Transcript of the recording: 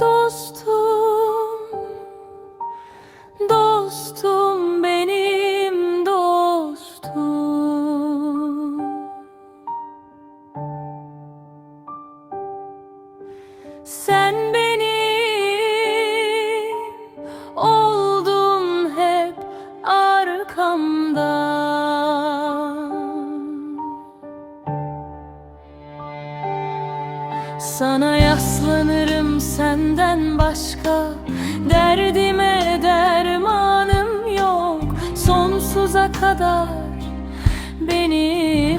Dostum, dostum benim dostum. Sen benim oldun hep arkamda. Sana yaslanırım senden başka. Derdime dermanım yok. Sonsuza kadar beni